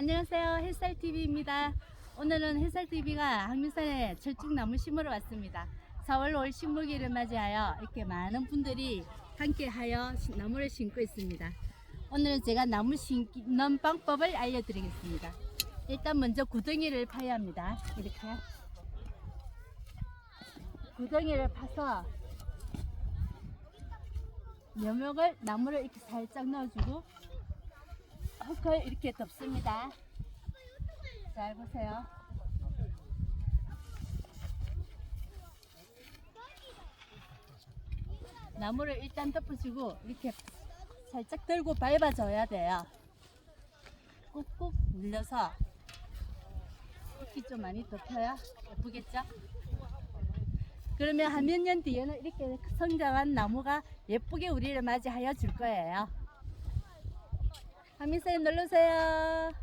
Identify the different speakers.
Speaker 1: 안녕하세요. 햇살TV입니다. 오늘은 햇살TV가 항민산에 철쭉나무 심으러 왔습니다. 4월 5일 식목일을 맞이하여 이렇게 많은 분들이 함께하여 시- 나무를 심고 있습니다. 오늘은 제가 나무 심는 방법을 알려드리겠습니다. 일단 먼저 구덩이를 파야 합니다. 이렇게. 구덩이를 파서 묘목을 나무를 이렇게 살짝 넣어주고 흙을 이렇게 덮습니다. 잘 보세요. 나무를 일단 덮어주고 이렇게 살짝 들고 밟아줘야 돼요. 꾹꾹 눌러서 흙이 좀 많이 덮여야 예쁘겠죠? 그러면 한 몇 년 뒤에는 이렇게 성장한 나무가 예쁘게 우리를 맞이하여 줄 거예요. 한민쌤 놀러오세요.